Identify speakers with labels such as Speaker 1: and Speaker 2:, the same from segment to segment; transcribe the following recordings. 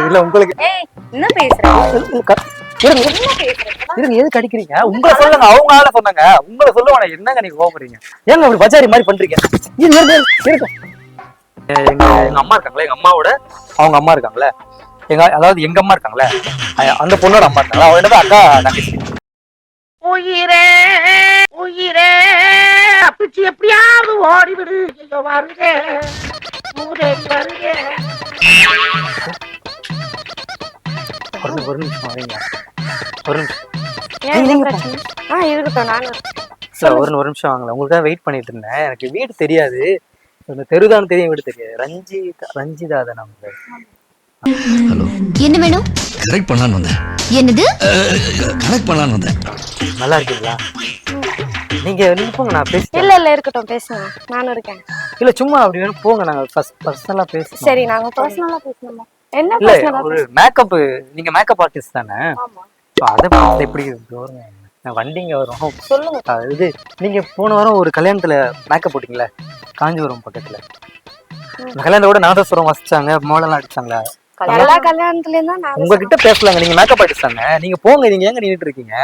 Speaker 1: இல்ல உங்களுக்கு
Speaker 2: என்ன
Speaker 1: எது கடிக்கிறீங்க உங்களை சொல்லுங்க அவங்க ஆள சொன்னாங்க. உங்களை சொல்லுவாங்க என்னங்க நீங்க கோபப்படுறீங்க ஏங்க அப்படி பஜாரி மாதிரி பண்றீங்க? இது எங்க எங்க அம்மா இருக்காங்களே எங்க அம்மாவோட அவங்க அம்மா இருக்காங்களே. எங்க அதாவது எங்க அம்மா இருக்காங்களே. அந்த பொண்ணோட அம்மா இருக்காங்களா. அவங்க அக்கா தங்கச்சி
Speaker 3: உயிரே உயிரே. தப்பிச்சு எப்படியாவது ஓடிவிடு. ஐயோ வருக. வருக.
Speaker 1: ஒரு நிமிஷம், ஒரு நிமிஷம் வைங்க. ஒரு நிமிஷம்
Speaker 2: ஆ இருக்கட்டும் நானும்
Speaker 1: இல்ல, ஒரு ஒரு நிமிஷம் வாங்கல உங்களுக்காக வெயிட் பண்ணிட்டு இருந்தேன். எனக்கு வீடு தெரியாது. இந்த தெருதான் தெரியும் வீடு தெரியாது. ரஞ்சிதா ரஞ்சிதா தான் நம்ம
Speaker 4: ஹலோ.
Speaker 5: என்ன வேணும்?
Speaker 4: கரெக்ட் பண்ணலான்னு வந்தேன்.
Speaker 5: என்னது?
Speaker 4: கனெக்ட் பண்ணலான்னு வந்தேன்.
Speaker 1: நல்லா இருக்கீங்களா நீங்க நீங்க போங்க நான் பேசுறேன்
Speaker 2: இல்ல இல்ல இருக்கட்டும் பேசுங்க. நானும் இருக்கேன்.
Speaker 1: இல்ல சும்மா அப்படி வேணும் போங்க நாங்க ஃபர்ஸ்ட் பர்சனலா பேசுறோம்
Speaker 2: சரி நாங்க பர்சனலா பேசணுமா? என்ன பர்சனலா
Speaker 1: ஒரு மேக்கப் நீங்க மேக்கப் ஆர்டிஸ்ட் தானே?
Speaker 2: ஆமா.
Speaker 1: அதை பார்த்து எப்படி தோறுங்க வண்டிங்க வரும்.
Speaker 2: சொல்லுங்க.
Speaker 1: இது நீங்க போன வாரம் ஒரு கல்யாணத்துல மேக்கப் போட்டீங்களா? காஞ்சிபுரம் பக்கத்துல. கல்யாணத்தோட நாதஸ்வரம் வசிச்சாங்க மோளெல்லாம் அடிச்சாங்களா
Speaker 2: எல்லா கல்யாணத்துலயும் தான்
Speaker 1: உங்ககிட்ட பேசலாங்க நீங்க மேக்கப் ஆர்டிஸ்ட் தானே? நீங்க போங்க நீங்க எங்க நின்னுட்டு இருக்கீங்க?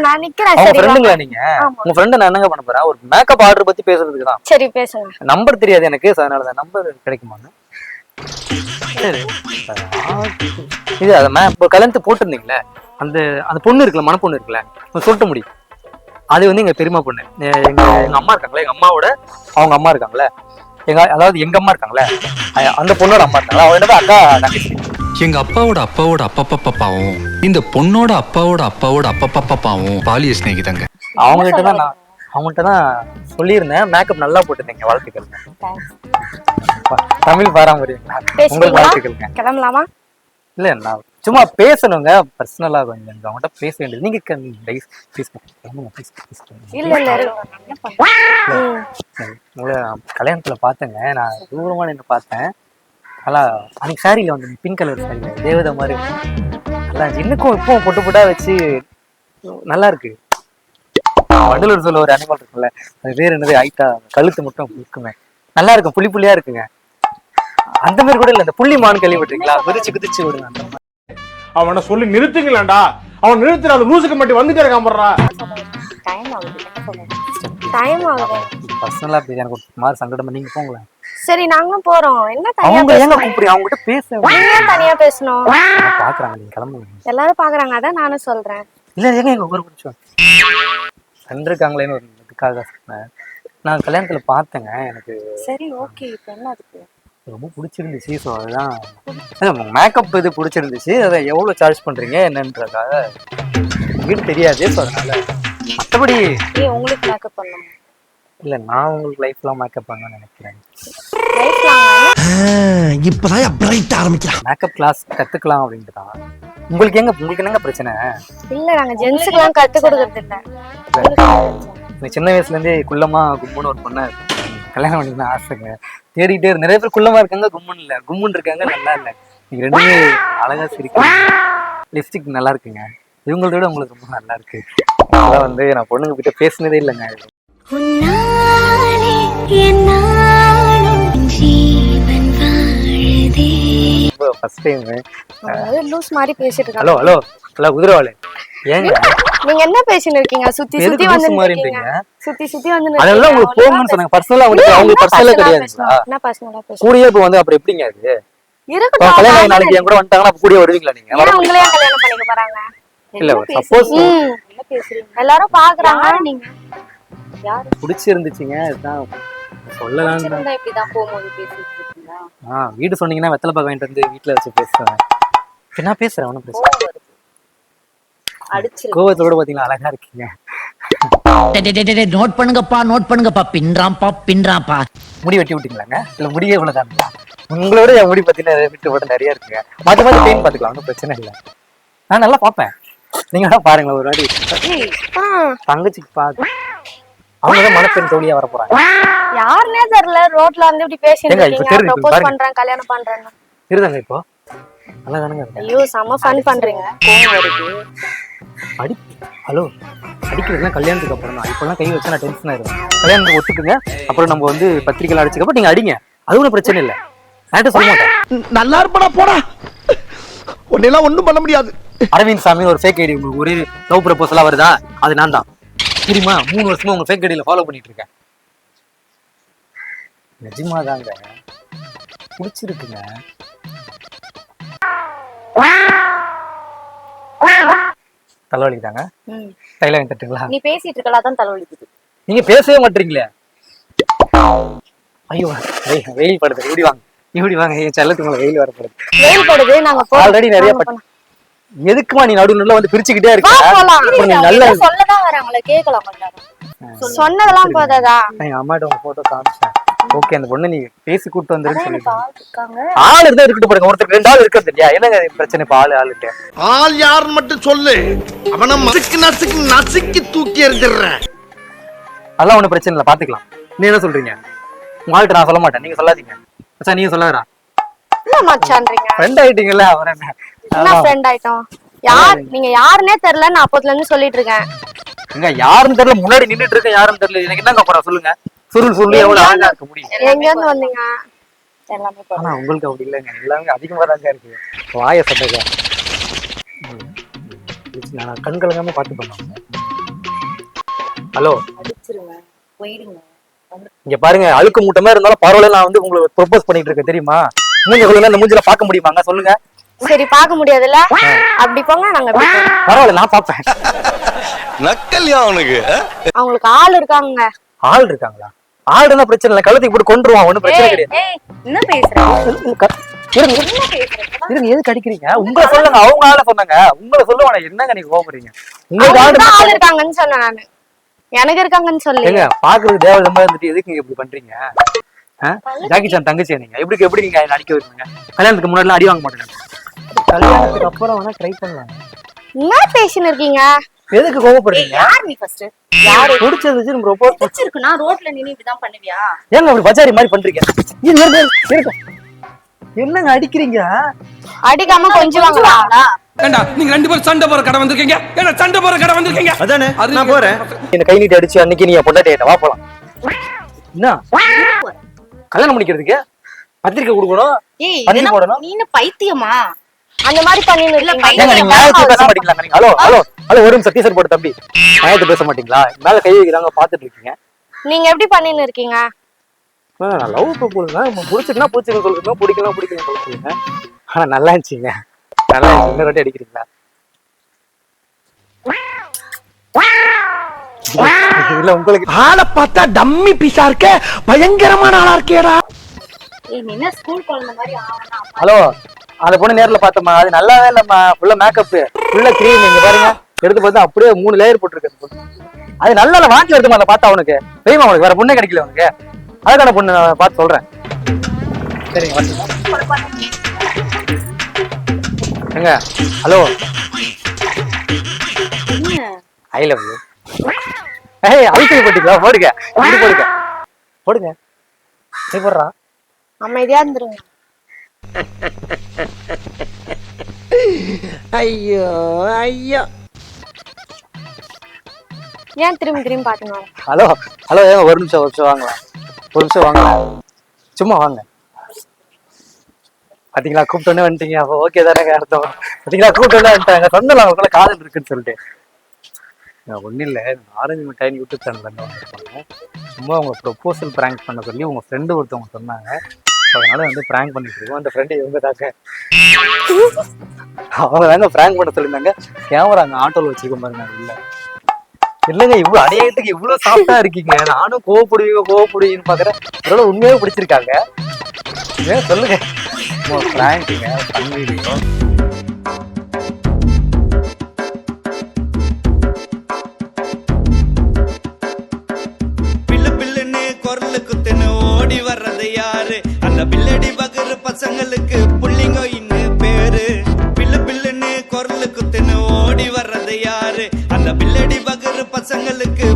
Speaker 2: நான் நிக்கிறேன்.
Speaker 1: அவங்க
Speaker 2: சரி
Speaker 1: ஃப்ரெண்டுங்களா நீங்க. உங்க ஃப்ரெண்டு நான் என்னங்க பண்ண போறேன்? ஒரு மேக்கப் ஆர்டர் பத்தி பேசுறதுக்கு தான்.
Speaker 2: சரி பேசுங்க.
Speaker 1: நம்பர் தெரியாது எனக்கு அதனால தான். நம்பர் ஆ, இது அதை மே இப்போ கல்யாணத்தை போட்டிருந்தீங்களே? அந்த அந்த பொண்ணு இருக்குல்ல மணப்பொண்ணு இருக்குல்ல? கொஞ்சம் சொல்லிட்டு முடியும் அது வந்து எங்க பெரியம்மா பொண்ணு. எ- எங்க எங்க அம்மா இருக்காங்களே எங்க அம்மாவோட அவங்க அம்மா இருக்காங்களே. எங்க அதாவது எங்க அம்மா இருக்காங்களே? அந்த பொண்ணோட அம்மா இருக்காங்களா. அவங்க என்னது? அக்கா தங்கச்சி.
Speaker 6: எங்க அப்பாவோட அப்பாவோட அப்பப்பப்பாவும் இந்த பொண்ணோட அப்பாவோட அப்பாவோட அப்பப்பப்பாவும் பாலிய சிநேகிதங்க.
Speaker 1: அவங்ககிட்ட தான் நான் அவங்ககிட்ட தான் சொல்லியிருந்தேன். மேக்கப் நல்லா போட்டிருந்தீங்க வாழ்த்துக்கள்ங்க ப- தமிழ் உங்களுக்கு
Speaker 2: பேசுவீங்களா?
Speaker 1: வாழ்த்துக்கள்ங்க.
Speaker 2: கிளம்பலாமா?
Speaker 1: இல்ல நான் சும்மா பேசணுங்க. பர்சனலா கொஞ்சம் எனக்கு அவங்ககிட்ட பேச வேண்டியது. நீங்க க- please, please, கிளம்புங்க, please, please, கிளம்புங்க.
Speaker 2: இல்ல இல்ல இருக்கட்டும். ம்.
Speaker 1: சரி, உங்களை கல்யாணத்துல பார்த்தேங்க. நான் தூரமா நின்று பார்த்தேன். நல்லா அன்னைக்கு சாரியில வந்து பிங்க் கலர் சாரியில தேவதை மாதிரி நல்லா. இன்னுக்கும் இப்போ பொட்டு பொட்டா வச்சு நல்லா இருக்கு. வண்டலூர் சொல்ல ஒரு அனிமல் இருக்குல்ல அது பேர் என்னது? ஐட்டா கழுத்து மட்டும் இருக்குமே. நல்லா இருக்கும். புள்ளி புள்ளியா இருக்குங்க. அந்த மாதிரி கூட இல்ல இந்த புள்ளி மான் கேள்விப்பட்டிருக்கீங்களா குதிச்சு குதிச்சு விடுங்க அந்த மாதிரி.
Speaker 7: அவனை சொல்லி நிறுத்துங்களேன்டா. அவன் நிறுத்துற அந்த லூசுக்கு மட்டும் வந்துட்டே இருக்கான்
Speaker 2: டைம் ஆகுது டைம் ஆகுது.
Speaker 1: பர்சனலா பேசி எனக்கு மாதிரி சங்கடமா நீங்க போங்களேன்.
Speaker 2: சரி நாங்களும் போறோம். என்ன தனியா
Speaker 1: அவங்க ஏங்க
Speaker 2: பேசணும்?
Speaker 1: கூப்பிடுறீங்க? அவங்க கிட்ட பேச.
Speaker 2: நீங்க ஏன் தனியா பேசணும்?
Speaker 1: பாக்குறாங்க நீங்க கிளம்புங்க.
Speaker 2: எல்லாரும் பாக்குறாங்க அதான் நானும் சொல்றேன்.
Speaker 1: இல்ல ஏங்க எங்க ஒரு நிமிஷம். கண்டிருக்காங்களேன்னு ஒரு இதுக்காக சொன்னேன். நான் கல்யாணத்துல பார்த்தேங்க எனக்கு
Speaker 2: சரி ஓகே இப்போ என்ன அதுக்கு?
Speaker 1: ரொம்ப பிடிச்சிருந்துச்சு ஸோ அதுதான். மேக்கப் இது பிடிச்சிருந்துச்சு அதை எவ்வளோ சார்ஜ் பண்றீங்க என்னன்றதுக்காக. வீடு தெரியாது ஸோ அதனால. மற்றபடி
Speaker 2: ஏய் உங்களுக்கு மேக்கப் பண்ணணும்?
Speaker 1: இல்லை நான் உங்களுக்கு லைஃப்லாம் மேக்கப் பண்ணணும்னு நினைக்கிறேன்.
Speaker 2: லைஃப் லாங்
Speaker 4: இப்பதான் பிரைட் ஆரம்பிக்கிறான்
Speaker 1: மேக்கப் கிளாஸ் கத்துக்கலாம் அப்படின்ட்டு தான். உங்களுக்கு எங்க உங்களுக்கு என்னங்க பிரச்சனை?
Speaker 2: இல்ல நாங்க ஜென்ஸுக்குலாம் கத்து கொடுக்கறது இல்ல
Speaker 1: எனக்கு சின்ன வயசுல இருந்தே குள்ளமா கும்முன்னு ஒரு பொண்ணை கல்யாணம் பண்ணிக்கணும் ஆசைங்க. தேடிட்டே இரு. நிறைய பேர் குள்ளமா இருக்காங்க கும்முன்னு இல்ல. கும்முன்னு இருக்காங்க நல்லா இல்ல. நீங்க ரெண்டுமே அழகா சிரிக்கீங்க லிப்ஸ்டிக் நல்லா இருக்குங்க. இவங்களோட உங்களுக்கு ரொம்ப நல்லா இருக்கு. அதெல்லாம் வந்து நான் பொண்ணுங்க கிட்ட பேசினதே இல்லைங்க.
Speaker 5: உன்னாலே
Speaker 1: ஃபர்ஸ்ட் டைம்
Speaker 2: லூஸ் மாதிரி பேசிட்டு
Speaker 1: ஹலோ
Speaker 2: இருக்காங்க.
Speaker 1: ஹலோ ஹலோ குதிரவாளி. ஏங்க?
Speaker 2: நீங்க என்ன பேசிட்டு இருக்கீங்க? சுத்தி சுத்தி வந்து? இருக்கீங்க. சுத்தி சுத்தி வந்து
Speaker 1: அதெல்லாம் உங்களுக்கு போகணும்னு சொன்னாங்க. பர்சனலா உங்களுக்கு அவங்களுக்கு பர்சனலே கிடையாதுங்களா?
Speaker 2: என்ன பர்சனலா பேசணும்
Speaker 1: கூடயே இப்போ வந்து அப்புறம் எப்படிங்க அது?
Speaker 2: இருக்கட்டும்
Speaker 1: கல்யாணம் நாளைக்கு என் கூட வந்துட்டாங்கன்னா அப்ப கூடயே வருவீங்களா நீங்க? வர
Speaker 2: ஏன்
Speaker 1: முடியுமா?
Speaker 2: உங்களையே கல்யாணம் பண்ணிக்க போறாங்க?
Speaker 1: இல்ல சப்போஸ்
Speaker 2: ம். எல்லாரும் பாக்குறாங்க நீங்க.
Speaker 1: பிடிச்சிருந்துச்சுங்க சொல்லலாம்
Speaker 2: இப்படிதான் போகும்போது பேசிட்டு இருக்கீங்களா
Speaker 1: ஆ வீடு சொன்னீங்கன்னா வெத்தலை பாக்க வாங்கிட்டு வந்து வீட்டுல வச்சு பேசுவேன். நான் பேசுறேன் ஒன்றும் பேசுறேன்
Speaker 2: அடிச்சிரு
Speaker 1: கோவத்தோட பாத்தீங்களா? அழகா இருக்கீங்க.
Speaker 8: நோட் பண்ணுங்கப்பா நோட் பண்ணுங்கப்பா. பின்றாம்பா பின்றாம்பா
Speaker 1: முடி வெட்டி விட்டீங்களாங்க? இல்ல முடியே இவ்வளவுதானுங்களா உங்களோட என் முடி பாத்தீங்கன்னா விட்டு போட்டு நிறைய இருக்குங்க. மாத்தி மாத்தி பெயின் பாத்துக்கலாம் ஒன்றும் பிரச்சனை இல்லை. நான் நல்லா பார்ப்பேன். நீங்க பாருங்களேன் ஒரு வாட்டி. தங்கச்சிக்கு பாத்து அவங்க தான் மனப்பெண் தோழியா வர போறாங்க
Speaker 2: யாருன்னே தெரியல ரோட்ல வந்து இப்படி பேசிட்டு இருக்கீங்க. ப்ரொபோஸ். பண்றேன் கல்யாணம் பண்றேன்னு.
Speaker 1: இருதாங்க இப்போ? நல்லா தானுங்க
Speaker 2: ஐயோ செம்ம ஃபன் பண்றீங்க. கோவம் வருது.
Speaker 1: அடி ஹலோ அடிக்கிறதுலாம் கல்யாணத்துக்கு அப்புறம் தான். இப்பெல்லாம் கை வச்சா நான் டென்ஷன் ஆயிடுவேன். கல்யாணத்துக்கு ஒத்துக்குங்க. அப்புறம் நம்ம வந்து பத்திரிக்கைலாம் அடிச்சுக்கப்போ நீங்க அடிங்க. அது ஒன்றும் பிரச்சனை இல்லை. நான் சொல்ல மாட்டேன்.
Speaker 4: நல்லா இருப்படா போடா. உன்னெல்லாம் ஒண்ணும் பண்ண முடியாது.
Speaker 1: அரவிந்த் சாமி ஒரு ஃபேக் ஐடி உங்களுக்கு ஒரே லவ் ப்ரப்போசலா வருதா? அது நான் தான். தெரியுமா? மூணு வருஷமா உங்க ஃபேக் ஐடியில ஃபாலோ பண்ணிட்டு இருக்கேன் நிஜமா தாங்க பிடிச்சிருக்குங்க தலைவலி தாங்க தட்டுங்களா?
Speaker 2: நீ பேசிட்டு இருக்கல அதான் தலைவலிக்குது.
Speaker 1: நீங்க பேசவே மாட்டீங்களே? ஐயோ வெயில் படுது. இப்படி வாங்க? இப்படி வாங்க? என் செல்லத்துக்கு வெயில் வரப்படுது
Speaker 2: வெயில் படுது நாங்க.
Speaker 1: ஆல்ரெடி நிறைய. எதுக்குமா நீ நடுவு நடுவுல வந்து பிரிச்சுக்கிட்டே இருக்க? நல்ல
Speaker 2: வராங்களே கேட்கலாம் கொஞ்ச நேரம். சொன்னதெல்லாம் போதாதா
Speaker 1: எங்க அம்மாட்ட உங்க போட்டோ காமிச்சேன். ஓகே அந்த பொண்ணு நீ பேசி கூட்டு வந்துருன்னு
Speaker 2: அதான் எனக்கு
Speaker 1: சொல்லிட்டு
Speaker 2: ஆள்
Speaker 1: இருந்தா இருக்கட்டும் பாருங்க ஒருத்தர் ரெண்டு ஆள் இருக்கிறது இல்லையா? என்னங்க பிரச்சனை இப்ப ஆளு ஆளுட்டு
Speaker 4: ஆள் யாருன்னு மட்டும் சொல்லு. அவன மசுக்கு நசுக்கு நசுக்கி தூக்கி எறிஞ்சிடுறேன்.
Speaker 1: அதெல்லாம் ஒண்ணும் பிரச்சனை இல்லை பாத்துக்கலாம். நீ என்ன சொல்றீங்க? உங்க ஆள்கிட்ட நான் சொல்ல மாட்டேன் நீங்க சொல்லாதீங்க. மச்சான் நீங்க சொல்லாதா
Speaker 2: என்ன மச்சான்றீங்க?
Speaker 1: ஃப்ரெண்ட் ஆயிட்டீங்கல்ல அவர்.
Speaker 2: ஃப்ரெண்ட் ஆயிட்டோம்? யார் நீங்க யாருன்னே தெரியல நான் அப்போதுல இருந்து சொல்லிட்டு இருக்கேன்.
Speaker 1: எங்க யாருன்னு தெரியல முன்னாடி நின்னுட்டு இருக்கேன் யாருன்னு தெரியல. எனக்கு என்னங்க போறா சொல்லுங்க. சுருள் சொல்லி எவ்வளவு அழகா இருக்க முடியும்
Speaker 2: எங்க இருந்து வந்தீங்க? எல்லாமே.
Speaker 1: ஆனா உங்களுக்கு அப்படி இல்லைங்க. எல்லாமே அதிகமா தாங்க இருக்கு வாய சட்டங்க நான் கண் கலங்காம பாத்து பண்ணுவாங்க ஹலோ.
Speaker 2: அடிச்சிருங்க. போயிடுங்க.
Speaker 1: இங்க பாருங்க அழுக்கு மூட்டமா இருந்தாலும் பரவாயில்ல நான் வந்து உங்களுக்கு ப்ரொபோஸ் பண்ணிட்டு இருக்கேன். தெரியுமா? மூஞ்ச சொல்லுங்க இந்த மூஞ்சில பார்க்க முடியுமாங்க? சொல்லுங்க.
Speaker 2: சரி பார்க்க முடியாதுல்ல? அப்படி போங்க நாங்க.
Speaker 1: பரவாயில்ல நான் பார்ப்பேன்.
Speaker 4: நக்கல்யா அவனுக்கு?
Speaker 2: அவங்களுக்கு ஆள் இருக்காங்க
Speaker 1: ஆள் இருக்காங்களா? ஆள் இருந்தா பிரச்சனை இல்லை. கழுத்துக்கு போட்டு கொண்டுருவான் ஒண்ணும் பிரச்சனை கிடையாது.
Speaker 2: என்ன பேசுற?
Speaker 1: க- இருங்க
Speaker 2: என்ன பேசுற?
Speaker 1: இருங்க எதுக்கு அடிக்கிறீங்க? உங்களை சொல்லுங்க அவங்க ஆள சொன்னாங்க. உங்களை சொல்லுவாங்க என்னங்க நீங்க கோபப்படுறீங்க உங்களுக்கு
Speaker 2: ஆள்
Speaker 1: ஆள்
Speaker 2: இருக்காங்கன்னு சொன்னேன் நானு. எனக்கு இருக்காங்கன்னு சொல்லி.
Speaker 1: ஏங்க பாக்குறது தேவதமா இருந்துட்டு எதுக்கு நீங்க இப்படி பண்றீங்க? ஜாக்கி சான் தங்கச்சி நீங்க? எப்படி எப்படி நீங்க நடிக்க வைப்பீங்க? கல்யாணத்துக்கு முன்னாடி அடி வாங்க மாட்டேங்க. கல்யாணத்துக்கு அப்புறம் வேணா ட்ரை பண்ணலாம்.
Speaker 2: என்ன பேசின்னு இருக்கீங்க?
Speaker 1: எதுக்கு கோவப்படுறீங்க?
Speaker 2: யார் நீ ஃபர்ஸ்ட்
Speaker 1: யாரு? பிடிச்சது வச்சு நம்ம ரொம்ப
Speaker 2: பிடிச்சிருக்குன்னா ரோட்ல நின்னு இப்படிதான் பண்ணுவியா?
Speaker 1: ஏங்க அப்படி பஜாரி மாதிரி பண்றீங்க? இருங்க, இருங்க, இருங்க. என்னங்க அடிக்கிறீங்க?
Speaker 2: அடிக்காம கொஞ்சம் வாங்களா
Speaker 9: ஏண்டா நீங்க ரெண்டு பேரும் சண்டை போற கடை வந்திருக்கீங்க? ஏன்னா சண்டை போற கடை வந்திருக்கீங்க?
Speaker 4: அதானே
Speaker 9: அது
Speaker 4: நான் போறேன்.
Speaker 1: என்ன கை நீட்டி அடிச்சு அன்னைக்கு நீ பொண்டாட்டி வா போலாம். என்ன? கல்யாணம் பண்ணிக்கிறதுக்கு? பத்திரிக்கை கொடுக்கணும்?
Speaker 2: ஏய்
Speaker 1: பந்தி போடணும்?
Speaker 2: நீ என்ன பைத்தியமா? அந்த மாதிரி
Speaker 1: நீங்க ஹலோ ஹலோ ஹலோ ஒரு நிமிஷம் டீசர் போட்டு தம்பி. நியாயத்தை பேச மாட்டீங்களா? மேல கை வைக்கிறாங்க பாத்துட்டு இருக்கீங்க.
Speaker 2: நீங்க எப்படி பண்ணின்னு இருக்கீங்க?
Speaker 1: நான் லவ் ப்ரப்போஸ்னா பிடிச்சிருக்குன்னா பிடிச்சிருக்கு சொல்லுங்க பிடிக்கலாம் பிடிக்கலாம் சொல்லுங்க. ஆனா நல்லா இருந்துச்சுங்க. நல்லா இன்னொரு வாட்டி அடிக்கிறீங்களா? இல்ல உங்களுக்கு
Speaker 4: ஆளை பார்த்தா டம்மி பீஸா இருக்க. பயங்கரமான ஆளா இருக்கேடா.
Speaker 2: ஏய் நீ என்ன ஸ்கூல் குழந்தை மாதிரி ஆவனா
Speaker 1: ஹலோ அந்த பொண்ணு நேர்ல பார்த்தோம்மா அது நல்லாவே இல்லம்மா. ஃபுல்லா மேக்கப் ஃபுல்லா க்ரீம் இங்க பாருங்க. எடுத்து பார்த்தா அப்படியே மூணு லேயர் போட்டுருக்கு பொண்ணு. அது நல்லா வாங்கி வருதுமா அதை பார்த்தா அவனுக்கு. தெரியுமா அவனுக்கு? வேற பொண்ணே கிடைக்கல அவனுக்கு. அதுக்கான பொண்ணு நான் பார்த்து சொல்றேன். சரிங்க எங்க? ஹலோ? ஐ லவ் யூ ஏய் அழுத்தம் போட்டீங்களா போடுங்க. இப்படி போடுங்க. போடுங்க. நீ போடுறா.
Speaker 2: அமைதியா இருந்துருங்க.
Speaker 4: ஐயோ ஐயோ.
Speaker 2: ஏன் திரும்பி திரும்பி பாத்துங்க
Speaker 1: ஹலோ ஹலோ ஏங்க ஒரு நிமிஷம் ஒரு நிமிஷம் வாங்கலாம் ஒரு நிமிஷம் வாங்கலாம் சும்மா வாங்க. பாத்தீங்களா கூப்பிட்டோன்னே வந்துட்டீங்க. அப்போ ஓகே தானேங்க அர்த்தம் பாத்தீங்களா கூப்பிட்டோன்னே வந்துட்டாங்க. சொந்தல அவங்களுக்குள்ள காதல் இருக்குன்னு சொல்லிட்டு. ஒன்றும் இல்லை. ஆரஞ்சு மிட்டாய் யூடியூப் வந்திருப்பாங்க சும்மா அவங்க ப்ரொபோசல் ப்ராங்க் பண்ண சொல்லி உங்க ஃப்ரெண்டு ஒருத்தவங்க சொன்னாங்க. So, அதனால வந்து ப்ராங்க் பண்ணிட்டு இருக்கோம். அந்த ஃப்ரெண்டு இவங்க தாங்க. அவங்க தாங்க ப்ராங்க் பண்ண சொல்லியிருந்தாங்க. கேமரா அங்கே ஆட்டோவில் வச்சிருக்கோம் பாருங்க இல்லை இல்லைங்க இவ்வளோ அடையாளத்துக்கு இவ்வளோ சாஃப்டா இருக்கீங்க. நானும் கோவப்படுவீங்க கோவப்படுவீங்கன்னு பார்க்குறேன். இதோட உண்மையாக பிடிச்சிருக்காங்க. ஏன் சொல்லுங்க. பிராங்கிங்க ஃபன்
Speaker 10: பசங்களுக்கு